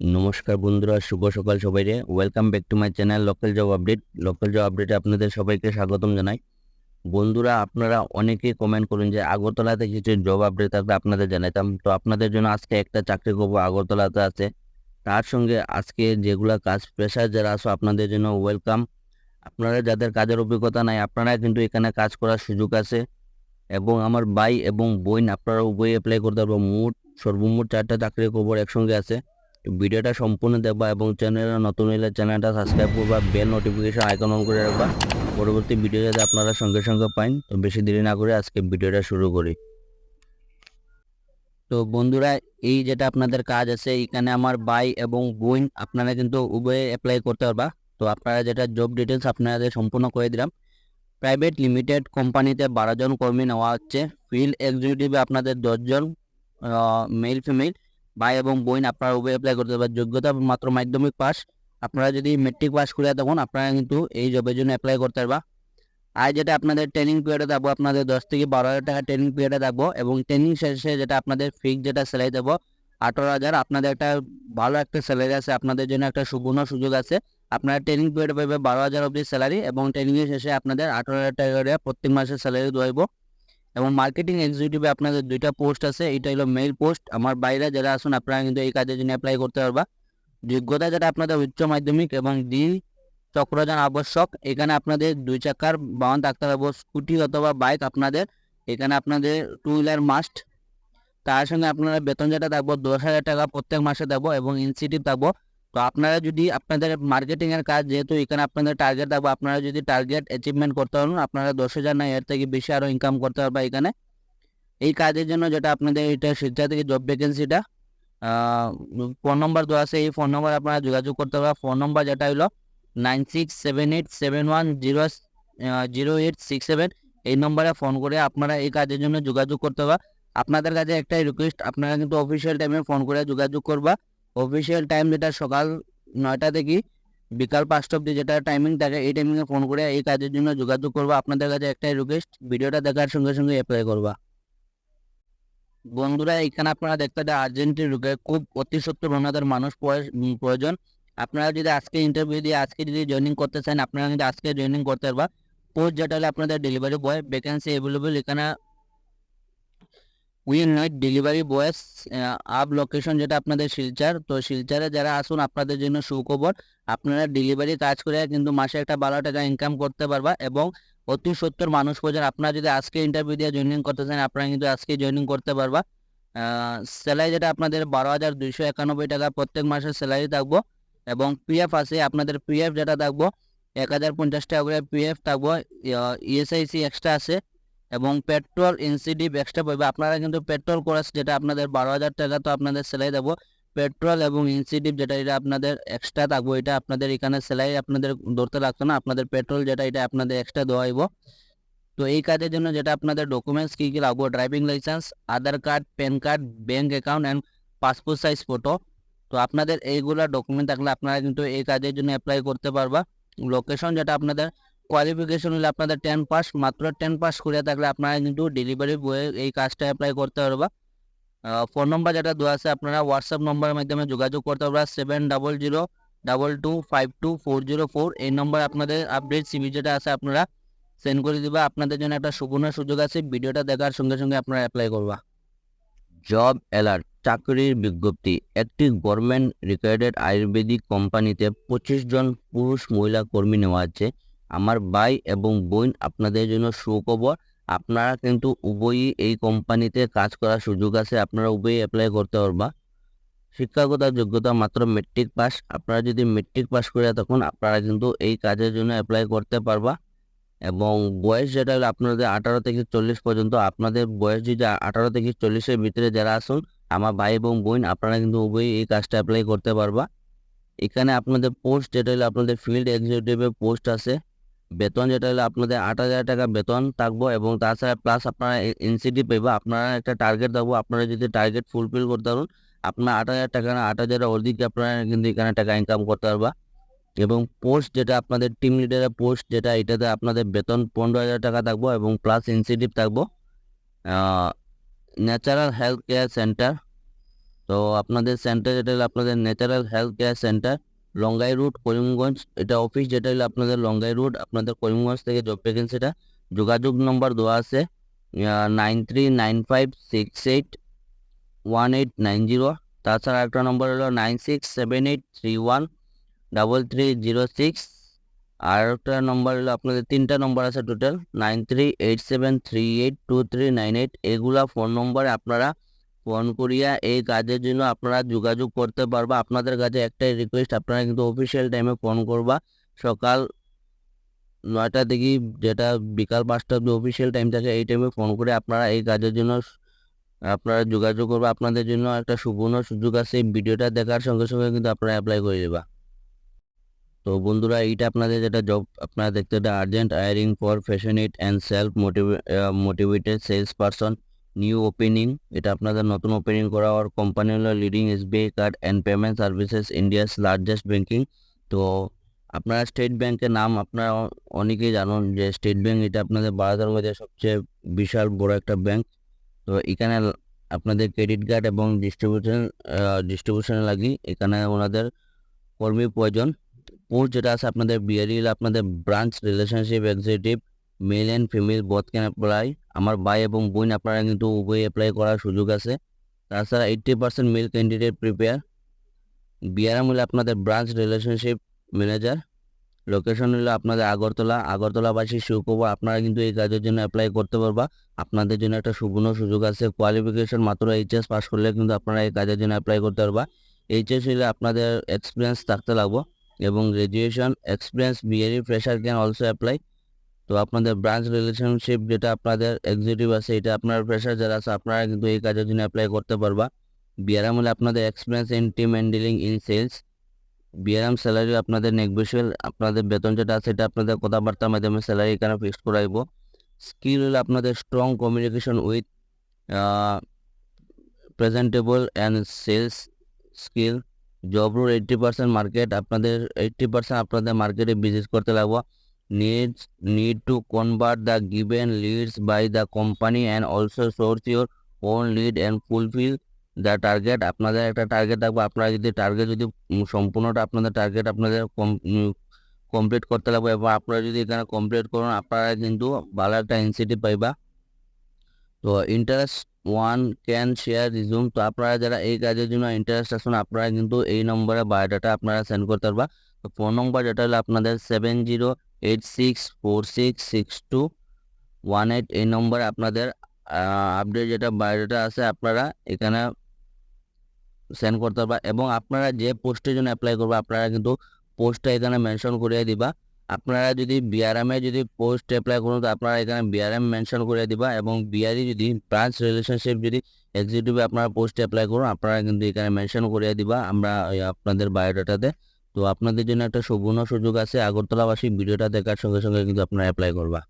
নমস্কার বন্ধুরা, শুভ সকাল সবাইরে welcome back to my channel local job update local job আপডেটে আপনাদের সবাইকে স্বাগতম জানাই। বন্ধুরা, আপনারা অনেকেই কমেন্ট করুন যে আগরতলাতে কিছু জব আপডেট থাকলে আপনাদের জানাইতাম তো আপনাদের জন্য আজকে একটা চাকরি করব, আগরতলাতে আছে। তার সঙ্গে আজকে যেগুলা কাজ পেশায় যারা আসো আপনাদের জন্য ওয়েলকাম আপনারা যাদের কাজের অভিজ্ঞতা নাই আপনারা কিন্তু এখানে কাজ করার সুযোগ আছে। এবং আমার ভাই এবং বোন আপনারা উভয় অ্যাপ্লাই করতে পারব। মোট সর্বমোট চারটা চাকরির খবর একসঙ্গে আছে। ভিডিওটা সম্পূর্ণ দেখবা এবং চ্যানেলে নতুন হলে চ্যানেলটা সাবস্ক্রাইব করবা বেল নোটিফিকেশন আইকন অন করে রাখবা। পরবর্তী ভিডিও যাতে আপনারা সঙ্গে সঙ্গে পাইন, তো বেশি দেরি না করে আজকে ভিডিওটা শুরু করি। তো বন্ধুরা, এই যেটা আপনাদের কাজ আছে, এখানে আমার ভাই এবং বোন, আপনারা কিন্তু উভয়ে অ্যাপ্লাই করতে পারবা। তো আপনারা যেটা জব ডিটেলস আপনাদের সম্পূর্ণ করে দিলাম। প্রাইভেট লিমিটেড কোম্পানিতে বারো জন কর্মী নেওয়া হচ্ছে। ফিল্ড এক্সিকিউটিভে আপনাদের দশজন মেল ফিমেল ভাই এবং বোন, আপনারা উভয় অ্যাপ্লাই করতে পারবেন। যোগ্যতা মাত্র মাধ্যমিক পাস আপনারা যদি মেট্রিক পাস করে তখন আপনারা কিন্তু এই জবের জন্য অ্যাপ্লাই করতে পারবা। আর যেটা আপনাদের ট্রেনিং পিরিয়ডে থাকব, আপনাদের দশ থেকে বারো হাজার টাকা ট্রেনিং পিরিয়ডে থাকব এবং ট্রেনিং শেষে যেটা আপনাদের ফিক্স যেটা স্যালারি দেবো, আঠারো হাজার। আপনাদের একটা ভালো একটা স্যালারি আছে, আপনাদের জন্য একটা সুবর্ণ সুযোগ আছে। আপনারা ট্রেনিং পিরিয়ডে পাবে বারো হাজার অবধি স্যালারি এবং ট্রেনিংয়ের শেষে আপনাদের আঠারো হাজার টাকা প্রত্যেক মাসে স্যালারি দেবো এবং মার্কেটিং এক্সিকিউটিভে আপনাদের দুইটা পোস্ট আছে, এটা হলো মেইল পোস্ট আমার বাইরে যারা আসুন আপনারা কিন্তু এই কাজের জন্য অ্যাপ্লাই করতে পারবা। যোগ্যতা যেটা আপনাদের উচ্চ মাধ্যমিক এবং ডি চক্রযান আবশ্যক, এখানে আপনাদের দুই চাকার বাহন থাকতে পারব স্কুটি অথবা বাইক আপনাদের। এখানে আপনাদের টু হুইলার মাস্ট তার সঙ্গে আপনারা বেতন যেটা থাকব, দশ হাজার টাকা প্রত্যেক মাসে দেবো এবং ইনসেন্টিভ থাকব। তো আপনারা যদি আপনাদের মার্কেটিং এর কাজ যেহেতু এখানে আপনাদের টার্গেট থাকবে, আপনারা যদি টার্গেট অ্যাচিভমেন্ট করতে পারেন, আপনারা দশ হাজার না এর থেকে বেশি আরও ইনকাম করতে পারবে এখানে। এই কাজের জন্য যেটা আপনাদের এটা শিক্ষা থেকে জব ভ্যাকেন্সিটা ফোন নম্বর দেওয়া আছে, এই ফোন নম্বর আপনারা যোগাযোগ করতে পারবেন। ফোন নম্বর যেটা হলো nine six seven eight seven one zero zero eight six seven এই নম্বরে ফোন করে আপনারা এই কাজের জন্য যোগাযোগ করতে পারবা আপনাদের কাছে একটাই রিকোয়েস্ট আপনারা কিন্তু অফিসিয়াল টাইমে ফোন করে যোগাযোগ করবা। অফিসিয়াল টাইম যেটা সকাল নয়টা থেকে বিকাল পাঁচটা অব্দি যেটা টাইমিং থাকে, এই টাইমিংয়ে ফোন করে এই কাজের জন্য যোগাযোগ করব। আপনাদের কাছে একটাই রিকোয়েস্ট ভিডিওটা দেখার সঙ্গে সঙ্গে অ্যাপ্লাই করবা। বন্ধুরা, এখানে আপনারা দেখতে পাচ্ছেন আর্জেন্টির রোগে খুব অতি সত্তর ওনাদের মানুষ প্রয়- প্রয়োজন। আপনারা যদি আজকে ইন্টারভিউ দিয়ে আজকে যদি জয়েনিং করতে চান, আপনারা কিন্তু আজকে জয়েনিং করতে পারবা। পোস্ট যেটা হলে আপনাদের ডেলিভারি বয় ভ্যাকেন্সি অ্যাভেলেবল এখানে will not delivery boys up location যেটা আপনাদের শিলচার। তো শিলচারে যারা আসুন, আপনাদের জন্য সুখবর, আপনারা ডেলিভারি কাজ করে কিন্তু মাসে একটা বারো টাকা ইনকাম করতে পারবা এবং অতি সত্তর মানুষ পর্যন্ত আপনারা যদি আজকে ইন্টারভিউ দিয়ে জয়েনিং করতে চান, আপনারা কিন্তু আজকে জয়েনিং করতে পারবা। স্যালারি যেটা আপনাদের বারো হাজার দুইশো একানব্বই টাকা প্রত্যেক মাসের স্যালারি থাকব এবং পিএফ আছে, আপনাদের পিএফ যেটা থাকব, এক হাজার পঞ্চাশ টাকা করে পিএফ থাকব। ইএসআইসি এক্সট্রা আছে। এবং পেট্রোল ইনসিডিভ এক্সট্রা পাবে আপনারা কিন্তু পেট্রোল খরচ যেটা আপনাদের বারো হাজার টাকা, তো আপনাদের সেলাই দেবো। পেট্রোল এবং ইনসিডিভ যেটা, এটা আপনাদের এক্সট্রা থাকব। এটা আপনাদের এখানে সেলাই আপনাদের ধরতে লাগতো না। আপনাদের পেট্রোল যেটা, এটা আপনাদের এক্সট্রা দেওয়া হইব। তো এই কাজের জন্য যেটা আপনাদের ডকুমেন্টস কী কী লাগবো? Driving licence Aadhaar card PAN card bank account and passport size photo তো আপনাদের এইগুলা ডকুমেন্ট থাকলে আপনারা কিন্তু এই কাজের জন্য অ্যাপ্লাই করতে পারবা। লোকেশন যেটা আপনাদের কোয়ালিফিকেশন হলে আপনাদের টেন পাস মাত্র টেন পাস করে থাকলে আপনারা কিন্তু ডেলিভারি বয়ে এই কাজটা অ্যাপ্লাই করতে পারবা। ফোন নম্বর যেটা দেওয়া আছে, আপনারা হোয়াটসঅ্যাপ নম্বরের মাধ্যমে যোগাযোগ করতে পারবা seven double zero double two five two four zero four এই নম্বর আপনাদের আপডেট সিভি যেটা আছে, আপনারা সেন্ড করে দিবা। আপনাদের জন্য একটা সুবর্ণ সুযোগ আছে, ভিডিওটা দেখার সঙ্গে সঙ্গে আপনারা অ্যাপ্লাই করবা। জব অ্যালার্ট চাকরির বিজ্ঞপ্তি। একটি গভর্নমেন্ট রিকোয়ার্ডেড আয়ুর্বেদিক কোম্পানিতে পঁচিশ জন পুরুষ মহিলা কর্মী নেওয়া আছে আমার ভাই এবং বোন আপনাদের জন্য সুখবর। আপনারা কিন্তু উভয়ই এই কোম্পানিতে কাজ করার সুযোগ আছে, আপনারা উভয়ই অ্যাপ্লাই করতে পারবা। শিক্ষাগত যোগ্যতা মাত্র মেট্রিক পাস আপনারা যদি মেট্রিক পাস করে তখন আপনারা কিন্তু এই কাজের জন্য অ্যাপ্লাই করতে পারবা। এবং বয়স যেটা হলো আপনাদের আঠারো থেকে চল্লিশ পর্যন্ত, আপনাদের বয়স যদি আঠারো থেকে চল্লিশের ভিতরে যারা আসুন আমার ভাই এবং বোন, আপনারা কিন্তু উভয়ই এই কাজটা অ্যাপ্লাই করতে পারবা। এখানে আপনাদের পোস্ট যেটা হলো, আপনাদের ফিল্ড এক্সিকিউটিভের পোস্ট আছে। বেতন যেটা হলো আপনাদের আট হাজার টাকা বেতন থাকব এবং তাছাড়া প্লাস আপনারা ইনসিটিভ পাইবা আপনারা একটা টার্গেট থাকব আপনারা যদি টার্গেট ফুলফিল করতে পারুন, আপনার আট হাজার টাকা না, আট হাজারের অধিক আপনারা কিন্তু এখানে টাকা ইনকাম করতে পারবা। এবং পোস্ট যেটা আপনাদের টিম লিডারের পোস্ট যেটা, এটাতে আপনাদের বেতন পনেরো হাজার টাকা থাকব এবং প্লাস ইনসেন্টিভ থাকব। ন্যাচারাল হেলথ কেয়ার সেন্টার তো আপনাদের সেন্টার যেটা হলো আপনাদের natural health care centre Longai route, Karimganj. এটা অফিস যেটা হলো আপনাদের লঙ্গাই রুট, আপনাদের করিমগঞ্জ থেকে জব ভ্যাকেন্সিটা যোগাযোগ নম্বর দেওয়া আছে nine three nine five six eight one eight nine zero তাছাড়া একটা নম্বর হলো nine six seven eight three one double three zero six আর একটা নম্বর হলো আপনাদের তিনটা নম্বর আছে total nine three eight seven three eight two three nine eight এগুলা phone নম্বরে আপনারা ফোন করিয়া এই কাজের জন্য আপনারা যোগাযোগ করতে পারবা। আপনাদের কাছে একটাই রিকোয়েস্ট আপনারা কিন্তু অফিসিয়াল টাইমে ফোন করবা। সকাল নয়টা থেকে যেটা বিকাল পাঁচটা অব্দি অফিসিয়াল টাইম থাকে, এই টাইমে ফোন করে আপনারা এই কাজের জন্য আপনারা যোগাযোগ করবা। আপনাদের জন্য একটা সুবর্ণ সুযোগ আছে ভিডিওটা দেখার সঙ্গে সঙ্গে কিন্তু আপনারা অ্যাপ্লাই করে দেবা। তো বন্ধুরা, এইটা আপনাদের যেটা জব আপনারা দেখতে এটা urgent hiring for passionate and self motive motivated sales person new opening এটা আপনাদের নতুন ওপেনিং করা আর কোম্পানি হলো leading SBI card and payment services India's largest banking তো আপনারা স্টেট ব্যাংকের নাম আপনারা অনেকেই জানেন যে স্টেট ব্যাংক এটা আপনাদের ভারতের মধ্যে সবচেয়ে বিশাল বড় একটা ব্যাংক তো এখানে আপনাদের ক্রেডিট কার্ড এবং ডিস্ট্রিবিউশন ডিস্ট্রিবিউশন লাগি। এখানে ওনাদের কর্মী প্রয়োজন। পোস্ট যেটা আছে আপনাদের বিআরই আপনাদের branch relationship executive male and female both can apply আমার ভাই এবং বোন আপনারা কিন্তু উভয় অ্যাপ্লাই করার সুযোগ আছে। তাছাড়া eighty percent male candidate prepare BRM হলে আপনাদের ব্রাঞ্চ রিলেশনশিপ ম্যানেজার লোকেশন হলো আপনাদের আগরতলা। আগরতলাবাসী সুখবর, আপনারা কিন্তু এই কাজের জন্য অ্যাপ্লাই করতে পারবা। আপনাদের জন্য একটা সুবর্ণ সুযোগ আছে। কোয়ালিফিকেশন মাত্র এইচএস পাস করলে কিন্তু আপনারা এই কাজের জন্য অ্যাপ্লাই করতে পারবা। এইচএস হলে আপনাদের এক্সপিরিয়েন্স থাকতে লাগবো এবং গ্রাজুয়েশন এক্সপিরিয়েন্স বিএরি ফ্রেশার ক্যান অলসো অ্যাপ্লাই তো আপনাদের ব্রাঞ্চ রিলেশনশিপ যেটা আপনাদের এক্সিকিউটিভ আছে, এটা আপনার ফ্রেশার যারা আছে, আপনারা কিন্তু এই কাজের জন্য অ্যাপ্লাই করতে পারবা। বিআরএম হলে আপনাদের experience in team handling in sales BRM salary আপনাদের নেগোশিয়াল আপনাদের বেতন যেটা আছে, এটা আপনাদের কথাবার্তার মাধ্যমে স্যালারি এখানে ফিক্সড করাইব? স্কিল হলে আপনাদের strong communication with presentable and sales skill job role eighty percent market আপনাদের এইট্টি পার্সেন্ট আপনাদের মার্কেটে বিজনেস করতে লাগবো। Needs need to convert the given leads by the company and also source your own lead and fulfill the target. আপনাদের একটা target থাকবে। আপনারা যদি টার্গেট যদি সম্পূর্ণটা আপনাদের টার্গেট আপনাদের কমপ্লিট করতে লাগবে এবং আপনারা যদি এখানে কমপ্লিট করুন, আপনারা কিন্তু ভালো একটা ইনসেন্টিভ পাইবা। তো interest one can share resume তো আপনারা যারা এই কাজের জন্য ইন্টারেস্ট আছেন, আপনারা কিন্তু এই নম্বরে বায়োডাটা আপনারা সেন্ড করতে পারবা। ফোন নম্বর যেটা হলো আপনাদের seven zero eight six four six six two one eight এই নম্বরে আপনাদের আপডেট যেটা বায়োডাটা আছে আপনারা এখানে সেন্ড করতে পারবা এবং আপনারা যে পোস্টের জন্য অ্যাপ্লাই করবে আপনারা কিন্তু পোস্টটা এখানে মেনশন করে দিবা। আপনারা যদি বিআরএম যদি পোস্ট অ্যাপ্লাই করুন তো আপনারা এখানে বিআরএম মেনশন করে দিবা এবং বিআরই যদি ব্রাঞ্চ রিলেশনশিপ যদি এক্সিকিউটিভে আপনারা পোস্ট অ্যাপ্লাই করুন, আপনারা কিন্তু এখানে মেনশন করে দিবা। আমরা আপনাদের বায়োডাটাতে তো আপনাদের জন্য একটা সুবর্ণ সুযোগ আছে, আগরতলাবাসী ভিডিওটা দেখার সঙ্গে সঙ্গে কিন্তু আপনারা অ্যাপ্লাই করবা।